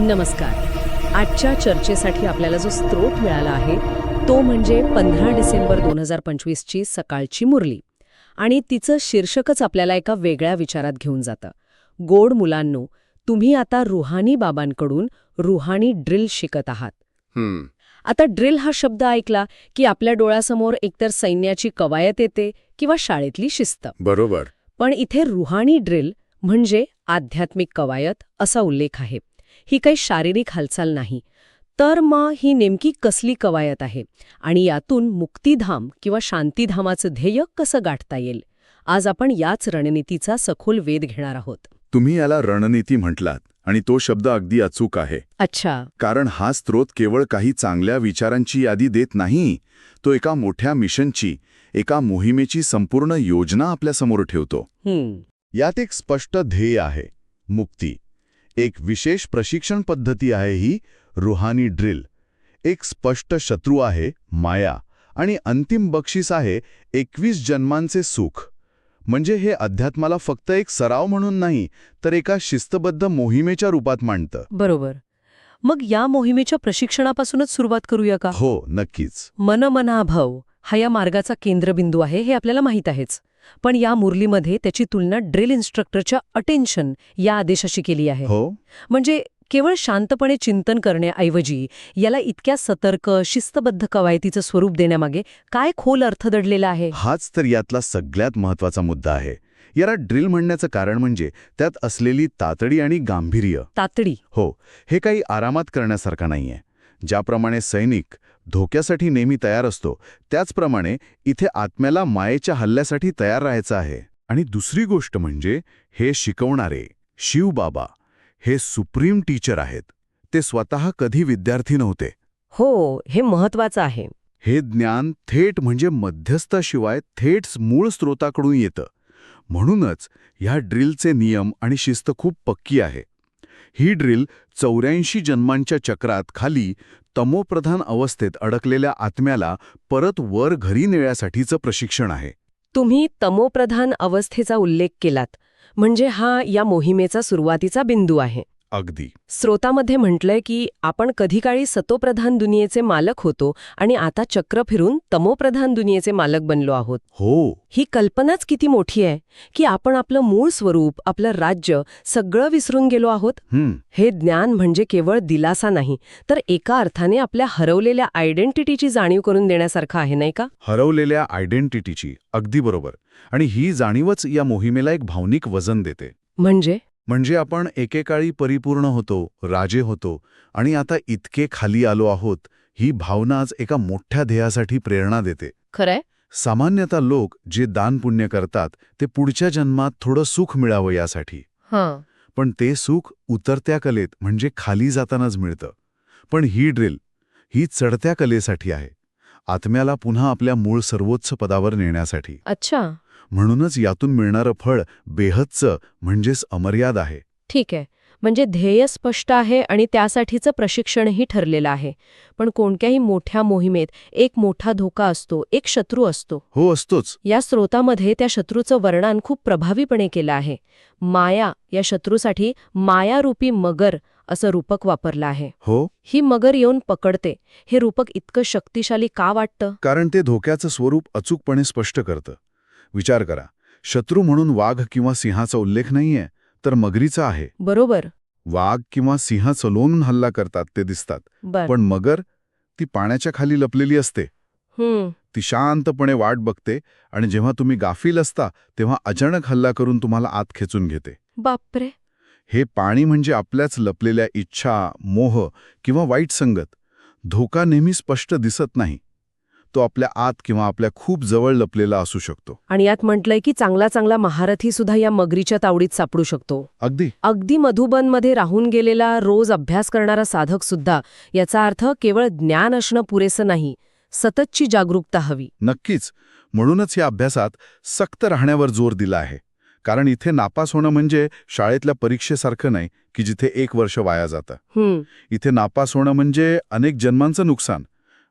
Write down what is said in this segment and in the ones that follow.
नमस्कार. आजच्या चर्चेसाठी आपल्याला जो स्रोत मिळाला आहे तो म्हणजे पंधरा डिसेंबर दोन हजार पंचवीसची सकाळची मुरली. आणि तिचं शीर्षकच आपल्याला एका वेगळ्या विचारात घेऊन जातं. गोड मुलांनो तुम्ही आता रुहानी बाबांकडून रुहानी ड्रिल शिकत आहात. आता ड्रिल हा शब्द ऐकला की आपल्या डोळ्यासमोर एकतर सैन्याची कवायत येते किंवा शाळेतली शिस्त. बरोबर. पण इथे रुहानी ड्रिल म्हणजे आध्यात्मिक कवायत असा उल्लेख आहे. ही काही शारीरिक हालचाल नाही. तर मग ही नेमकी कसली कवायत आहे? आणि यातून मुक्तिधाम किंवा शांतिधामाचं ध्येय कसं गाठता येईल? आज आपण याच रणनीतीचा सखोल वेध घेणार आहोत. तुम्ही याला रणनीती म्हटलात आणि तो शब्द अगदी अचूक आहे. अच्छा. कारण हा स्रोत केवळ काही चांगल्या विचारांची यादी देत नाही तो एका मोठ्या मिशनची एका मोहिमेची संपूर्ण योजना आपल्यासमोर ठेवतो. यात एक स्पष्ट ध्येय आहे मुक्ती. एक विशेष प्रशिक्षण पद्धती आहे ही रुहानी ड्रिल. एक स्पष्ट शत्रू आहे माया आणि अंतिम बक्षीस आहे एकवीस जन्मांचे सुख. म्हणजे हे अध्यात्माला फक्त एक सराव म्हणून नाही तर एका शिस्तबद्ध मोहिमेच्या रूपात मांडतं. बरोबर. मग या मोहिमेच्या प्रशिक्षणापासूनच सुरुवात करूया का? हो नक्कीच. मन मना भव हा या मार्गाचा केंद्रबिंदू आहे हे आपल्याला माहीत आहेच. पण या मुरलीमध्ये त्याची तुलना ड्रिल इन्स्ट्रक्टरच्या अटेन्शन या आदेशाशी केली आहे. हो. म्हणजे केवळ शांतपणे चिंतन करण्याऐवजी याला इतक्या सतर्क शिस्तबद्ध कवायतीचं स्वरूप देण्यामागे काय खोल अर्थ दडलेला आहे? हाच तर यातला सगळ्यात महत्त्वाचा मुद्दा आहे. याला ड्रिल म्हणण्याचं कारण म्हणजे त्यात असलेली तातडी आणि गांभीर्य. तातडी. हो. हे काही आरामात करण्यासारखं नाहीये. ज्याप्रमाणे सैनिक धोक्यासाठी नेहमी तयार असतो. त्याचप्रमाणे इथे आत्म्याला मायेच्या हल्ल्यासाठी तयार राहायचं आहे. आणि दुसरी गोष्ट म्हणजे हे शिकवणारे शिवबाबा हे सुप्रीम टीचर आहेत. ते स्वतः कधी विद्यार्थी नव्हते. हो हे महत्वाचं आहे. हे ज्ञान थेट म्हणजे मध्यस्थाशिवाय थेट मूळ स्रोताकडून येतं. म्हणूनच ह्या ड्रिलचे नियम आणि शिस्त खूप पक्की आहे. ही ड्रिल चौऱ्याऐंशी जन्मांच्या चक्रात खाली तमोप्रधान अवस्थेत अडकलेल्या आत्म्याला परत वर घरी नेण्यासाठीचं प्रशिक्षण आहे. तुम्ही तमोप्रधान अवस्थेचा उल्लेख केलात म्हणजे हा या मोहिमेचा सुरुवातीचा बिंदू आहे. अगदी. स्रोतामध्ये म्हटलंय की आपण कधी काळी सतोप्रधान दुनियेचे मालक होतो आणि आता चक्र फिरून तमोप्रधान दुनियेचे मालक बनलो आहोत. हो. ही कल्पनाच किती मोठी आहे की आपण आपलं मूळ स्वरूप आपलं राज्य सगळं विसरून गेलो आहोत. हं, हे ज्ञान म्हणजे केवळ दिलासा नाही तर एका अर्थाने आपल्या हरवलेल्या आयडेंटिटीची जाणीव करून देण्यासारखं आहे नाही का? हरवलेल्या आयडेंटिटीची अगदी बरोबर. आणि ही जाणीवच या मोहिमेला एक भावनिक वजन देते. म्हणजे? म्हणजे आपण एकेकाळी परिपूर्ण होतो राजे होतो आणि आता इतके खाली आलो आहोत ही भावनाच एका मोठ्या ध्येयासाठी प्रेरणा देते. खरंय? सामान्यतः लोक जे दानपुण्य करतात ते पुढच्या जन्मात थोडं सुख मिळावं यासाठी. हां. पण ते सुख उतरत्या कलेत म्हणजे खाली जातानाच मिळतं. पण ही ड्रिल ही चढत्या कलेसाठी आहे. आत्म्याला पुन्हा आपल्या मूळ सर्वोच्च पदावर नेण्यासाठी. अच्छा. म्हणूनच यातून मिळणारं फळ बेहदचं म्हणजेच अमर्याद आहे. ठीक आहे. म्हणजे ध्येय स्पष्ट आहे आणि त्यासाठीचं प्रशिक्षणही ठरलेलं आहे. पण कोणत्याही मोठ्या मोहिमेत एक मोठा धोका असतो एक शत्रू असतो. हो असतोच. या स्रोतामध्ये त्या शत्रूचं वर्णन खूप प्रभावीपणे केलं आहे. माया या शत्रूसाठी मायारूपी मगर असं रूपक वापरलं आहे. हो? ही मगर येऊन पकडते. हे रूपक इतकं शक्तिशाली का वाटतं? कारण ते धोक्याचं स्वरूप अचूकपणे स्पष्ट करतं. विचार करा. शत्रू म्हणून वाघ किंवा सिंहाचा उल्लेख नाहीये तर मगरीचा आहे. बरोबर. वाघ किंवा सिंह चलोन हल्ला करतात ते दिसतात. पण मगर ती पाण्याच्या खाली लपलेली असते. ती शांतपणे वाट बघते आणि जेव्हा तुम्ही गाफील असता तेव्हा अचानक हल्ला करून तुम्हाला आत खेचून घेते. बापरे. हे पाणी म्हणजे आपल्याच लपलेल्या इच्छा मोह किंवा वाईट संगत. धोका नेहमी स्पष्ट दिसत नाही. तो आपल्या आत किंवा आपल्या खूप जवळ लपलेला असू शकतो. आणि यात म्हटलंय की चांगला चांगला महारथी सुद्धा या मगरीच्या तावडीत सापडू शकतो. अगदी. अगदी मधुबनमध्ये राहून गेलेला रोज अभ्यास करणारा साधक सुद्धा याचा अर्थ केवळ ज्ञान असणं पुरेसं नाही सततची जागरूकता हवी. नक्कीच. म्हणूनच या अभ्यासात सक्त राहण्यावर जोर दिला आहे. कारण इथे नापास होणं म्हणजे शाळेतल्या परीक्षेसारखं नाही की जिथे एक वर्ष वाया जातं. इथे नापास होणं म्हणजे अनेक जन्मांचं नुकसान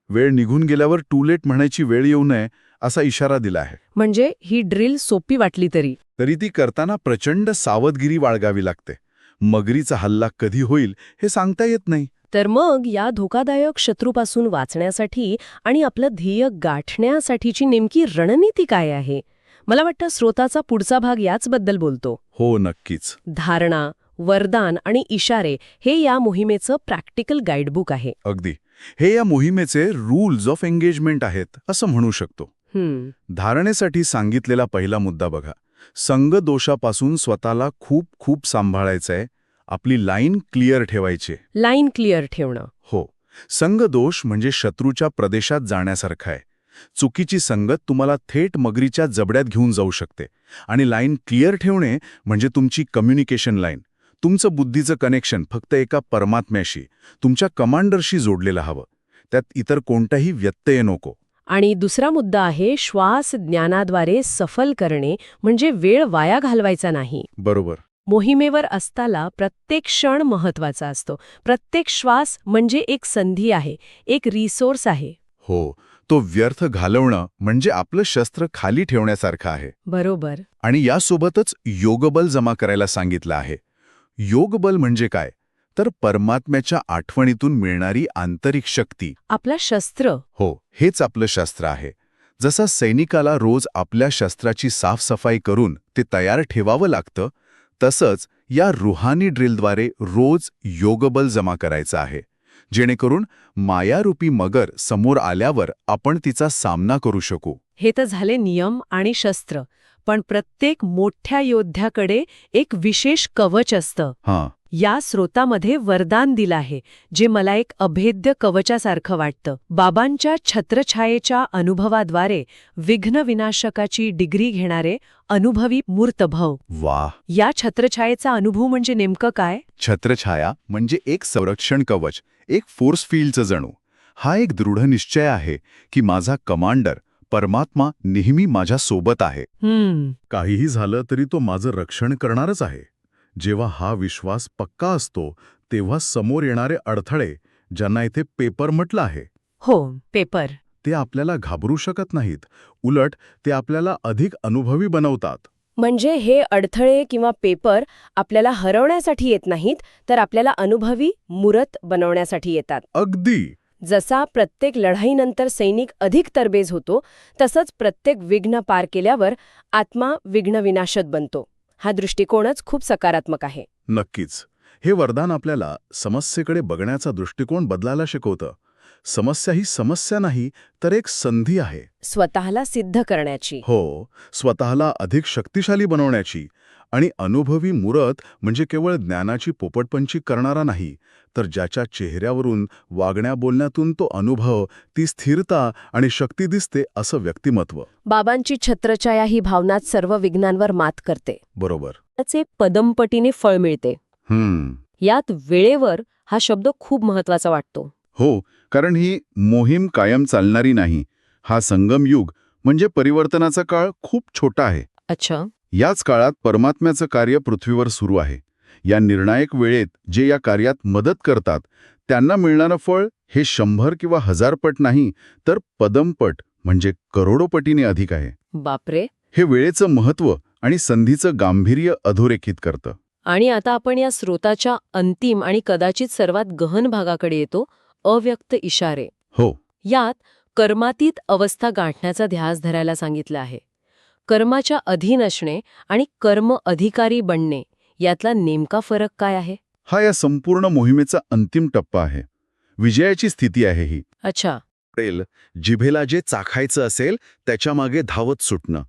वेळ निघून गेल्यावर टू लेट म्हणायची वेळ येऊ नये असा इशारा दिला आहे. म्हणजे ही ड्रिल सोपी वाटली तरी. तरी ती करताना प्रचंड सावधगिरी बाळगावी लागते. मगरीचा हल्ला कधी होईल हे सांगता येत नाही. तर मग या धोकादायक शत्रूपासून वाचण्यासाठी आणि आपलं ध्येय गाठण्यासाठीची नेमकी रणनीती काय आहे? मला वाटतं स्रोताचा पुढचा भाग याचबद्दल बोलतो. हो नक्कीच. धारणा वरदान आणि इशारे हे या मोहिमेचं प्रॅक्टिकल गाईडबुक आहे. अगदी. हे या मोहिमेचे रूल्स ऑफ एंगेजमेंट आहेत असं म्हणू शकतो. धारणेसाठी सांगितलेला पहिला मुद्दा बघा. संघ दोषापासून स्वतःला खूप खूप सांभाळायचंय आपली लाईन क्लिअर ठेवायची. लाईन क्लिअर ठेवणं. हो. संघ दोष म्हणजे शत्रूच्या प्रदेशात जाण्यासारखा आहे. चुकीची संगत तुम्हाला थेट मगरीच्या जबड्यात घेऊन जाऊ शकते. आणि लाईन क्लिअर ठेवणे म्हणजे तुमची कम्युनिकेशन लाईन तुमचं बुद्धीचं कनेक्शन फक्त एका परमात्म्याशी तुमच्या कमांडरशी जोडलेलं हवं. त्यात इतर कोणताही व्यत्यय नको. आणि दुसरा मुद्दा आहे श्वास ज्ञानाद्वारे सफल करणे म्हणजे वेळ वाया घालवायचा नाही. बरोबर. मोहिमेवर असताना प्रत्येक क्षण महत्त्वाचा असतो. प्रत्येक श्वास म्हणजे एक संधी आहे एक रिसोर्स आहे. हो तो व्यर्थ घालवणं म्हणजे आपलं शस्त्र खाली ठेवण्यासारखं आहे. बरोबर. आणि यासोबतच योगबल जमा करायला सांगितलं आहे. योगबल म्हणजे काय? तर परमात्म्याच्या आठवणीतून मिळणारी आंतरिक शक्ती. आपला शस्त्र. हो हेच आपलं शस्त्र आहे. जसं सैनिकाला रोज आपल्या शस्त्राची साफसफाई करून ते तयार ठेवावं लागतं तसंच या रुहानी ड्रिलद्वारे रोज योगबल जमा करायचं आहे. जेणेकरून मायारूपी मगर समोर आल्यावर आपण तिचा सामना करू शकू. हे तर झाले नियम आणि शस्त्र. पण प्रत्येक मोठ्या योद्ध्याकडे एक विशेष कवच असतं. हां. या स्रोतामध्ये वरदान दिलं आहे जे मला एक अभेद्य कवचासारखं वाटतं. बाबांच्या छत्रछायेच्या अनुभवाद्वारे विघ्न विनाशकाची डिग्री घेणारे अनुभवी मूर्तभव. वा या छत्रछायेचा अनुभव म्हणजे नेमकं काय? छत्रछाया म्हणजे एक संरक्षण कवच एक फोर्स फील्डचं जणू. हा एक दृढ निश्चय आहे की माझा कमांडर परमात्मा नेहमी माझ्या सोबत आहे काहीही झालं तरी तो माझं रक्षण करणारच आहे. जेव्हा हा विश्वास पक्का असतो तेव्हा समोर येणारे अडथळे ज्यांना इथे पेपर म्हटलं आहे हो पेपर. ते आपल्याला घाबरू शकत नाहीत. उलट ते आपल्याला अधिक अनुभवी बनवतात. म्हणजे हे अडथळे किंवा पेपर आपल्याला हरवण्यासाठी येत नाहीत तर आपल्याला अनुभवी मुरत बनवण्यासाठी येतात. अगदी! जसा प्रत्येक लढाईनंतर सैनिक अधिक तरबेज होतो तसंच प्रत्येक विघ्न पार केल्यावर आत्मा विघ्न विनाशत बनतो. हा दृष्टिकोनच खूप सकारात्मक आहे. नक्कीच. हे वरदान आपल्याला समस्येकडे बघण्याचा दृष्टिकोन बदलायला शिकवतं. समस्या ही समस्या नाही तर एक संधी आहे. स्वतःला सिद्ध करण्याची. हो स्वतःला अधिक शक्तिशाली बनवण्याची. आणि अनुभवी मुरत म्हणजे केवळ ज्ञानाची पोपटपंची करणारा नाही तर ज्याच्या चेहऱ्यावरून वागण्या बोलण्यातून तो अनुभव ती स्थिरता आणि शक्ती दिसते असं व्यक्तिमत्व. बाबांची छत्रछाया ही भावनात सर्व विघ्नांवर मात करते. बरोबर. त्याचे पदमपटीने फळ मिळते. यात वेळेवर हा शब्द खूप महत्त्वाचा वाटतो. हो कारण ही मोहीम कायम चालणारी नाही. हा संगम युग म्हणजे परिवर्तनाचा काळ खूप छोटा आहे. अच्छा. याच काळात परमात्म्याचं कार्य पृथ्वीवर सुरू आहे. या निर्णायक वेळेत जे या कार्यात मदत करतात त्यांना मिळणारं फळ हे शंभर किंवा हजार पट नाही तर पदमपट म्हणजे करोडोपटीने अधिक आहे. बापरे! हे वेळेचं महत्त्व आणि संधीचं गांभीर्य अधोरेखित करतं. आणि आता आपण या स्रोताच्या अंतिम आणि कदाचित सर्वात गहन भागाकडे येतो अव्यक्त इशारे. हो. यात कर्मातीत अवस्था गाठण्याचा ध्यास धरायला सांगितलं आहे. कर्माच्या अधीन असणे आणि कर्म अधिकारी बनणे यातला नेमका फरक काय आहे? हा या संपूर्ण मोहिमेचा अंतिम टप्पा आहे. विजयाची स्थिती आहे ही. अच्छा. जिभेला जे चाखायचं असेल त्याच्यामागे धावत सुटणं.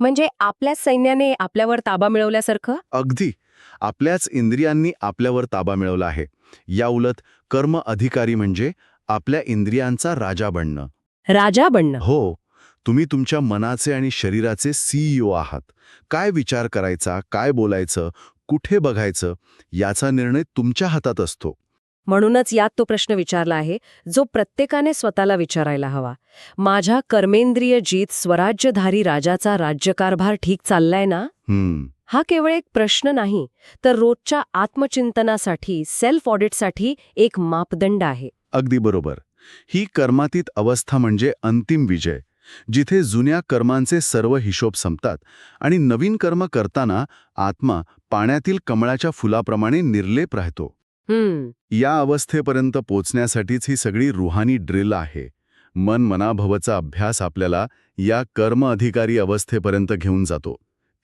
म्हणजे आपल्याच सैन्याने आपल्यावर ताबा मिळवल्यासारखं? अगदी. आपल्याच इंद्रियांनी आपल्यावर ताबा मिळवला आहे. याउलट कर्म अधिकारी म्हणजे आपल्या इंद्रियांचा राजा बनणं. राजा बनणं? हो. तुम्ही तुमच्या मनाचे आणि शरीराचे सीईओ आहात. काय विचार करायचा काय बोलायचं कुठे बघायचं याचा निर्णय तुमच्या हातात असतो. म्हणूनच यात तो प्रश्न विचारला आहे जो प्रत्येकाने स्वतःला विचारायला हवा. माझ्या कर्मेंद्रिय जीत स्वराज्यधारी राजाचा राज्यकारभार ठीक चाललाय ना? हम्म. हा केवळ एक प्रश्न नाही तर रोजच्या आत्मचिंतनासाठी सेल्फ ऑडिटसाठी एक मापदंड आहे. अगदी बरोबर. ही कर्मातीत अवस्था म्हणजे अंतिम विजय. जिथे जुन्या कर्मांचे सर्व हिशोब संपतात आणि नवीन कर्म करताना आत्मा पाण्यातील कमळाच्या फुलाप्रमाणे निर्लेप राहतो. या अवस्थेपर्यंत पोचण्यासाठीच ही सगळी रुहानी ड्रिल आहे. मन मनाभवचा अभ्यास आपल्याला या कर्म अधिकारी अवस्थेपर्यंत घेऊन जातो.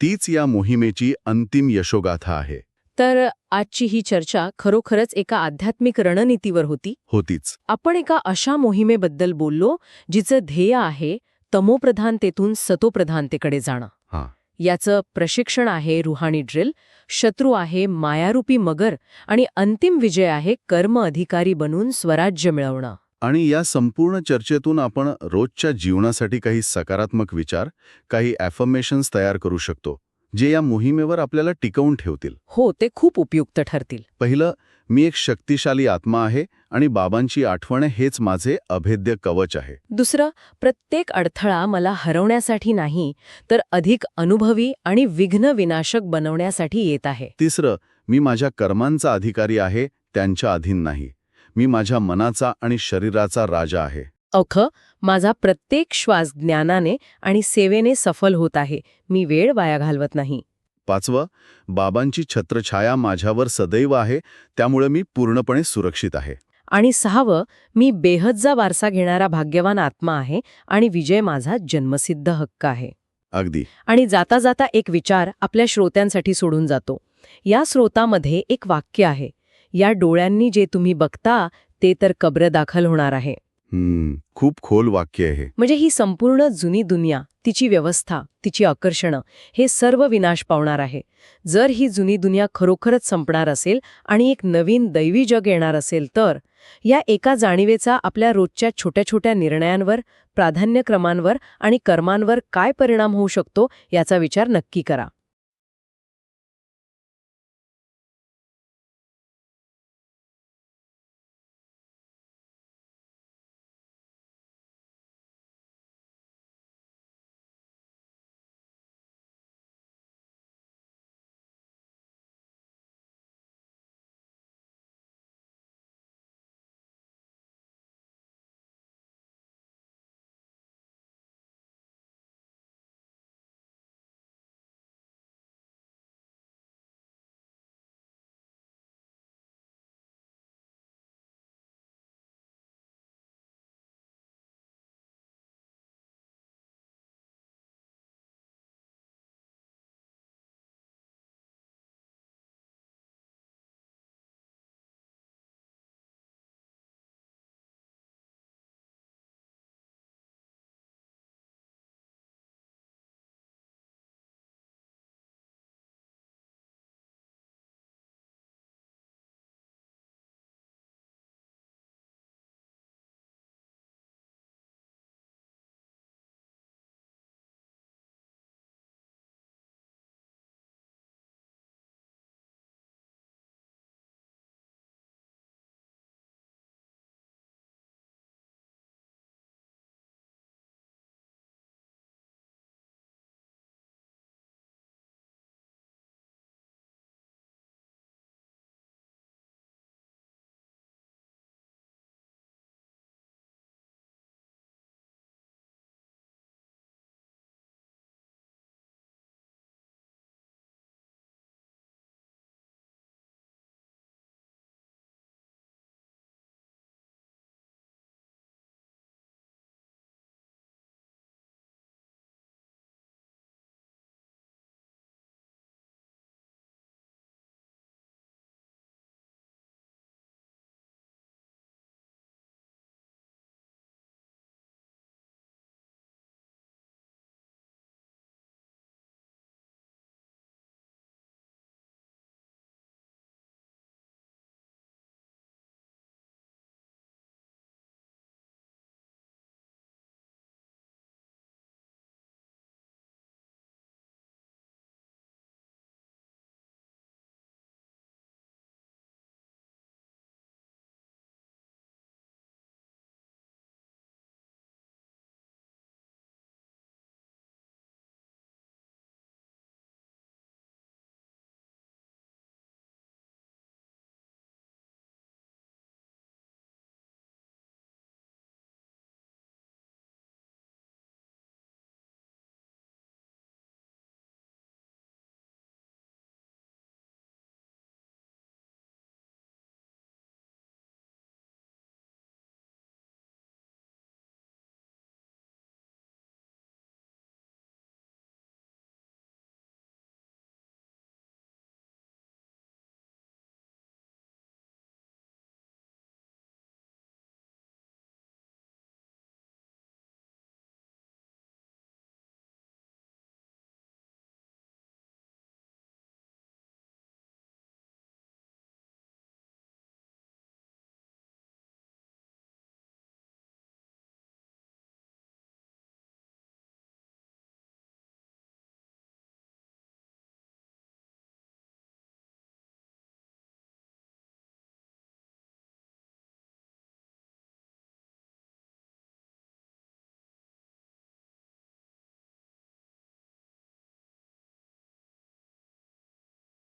तीच या मोहिमेची अंतिम यशोगाथा आहे. तर आजची ही चर्चा खरोखरच एका आध्यात्मिक रणनीतीवर होती? होतीच. आपण एका अशा मोहिमेबद्दल बोललो जिचं ध्येय आहे तमोप्रधानतेतून सतोप्रधानतेकडे जाणं. हां. याचं प्रशिक्षण आहे रुहानी ड्रिल शत्रू आहे मायारूपी मगर आणि अंतिम विजय आहे कर्म अधिकारी बनून स्वराज्य मिळवणं. आणि या संपूर्ण चर्चेतून आपण रोजच्या जीवनासाठी काही सकारात्मक विचार काही ॲफर्मेशन्स तयार करू शकतो जे या मोहिमेवर आपल्याला टिकवून ठेवतील. हो ते खूप उपयुक्त ठरतील. पहिलं मी एक शक्तिशाली आत्मा आहे आणि बाबांची आठवण हेच माझे अभेद्य कवच आहे. दुसरं प्रत्येक अडथळा मला हरवण्यासाठी नाही तर अधिक अनुभवी आणि विघ्न विनाशक बनवण्यासाठी येत आहे. तिसरं मी माझ्या कर्मांचा अधिकारी आहे त्यांच्या अधीन नाही. मी माझ्या मनाचा आणि शरीराचा राजा आहे. अख माझा प्रत्येक श्वास ज्ञानाने आणि सेवेने सफल होत आहे मी वेळ वाया घालवत नाही. पाचवं बाबांची छत्रछाया माझ्यावर सदैव आहे त्यामुळे मी पूर्णपणे सुरक्षित आहे. आणि सहावं मी बेहद्जा वारसा घेणारा भाग्यवान आत्मा आहे आणि विजय माझा जन्मसिद्ध हक्क आहे. अगदी. आणि जाता जाता एक विचार आपल्या श्रोत्यांसाठी सोडून जातो. या स्रोतामध्ये एक वाक्य आहे या डोळ्यांनी जे तुम्ही बघता ते तर कब्र दाखल होणार आहे. खूप खोल वाक्य आहे म्हणजे ही संपूर्ण जुनी दुनिया तिची व्यवस्था तिची आकर्षणं हे सर्व विनाश पावणार आहे. जर ही जुनी दुनिया खरोखरच संपणार असेल आणि एक नवीन दैवी जग येणार असेल तर या एका जाणीवेचा आपल्या रोजच्या छोट्या छोट्या निर्णयांवर प्राधान्यक्रमांवर आणि कर्मांवर काय परिणाम होऊ शकतो याचा विचार नक्की करा.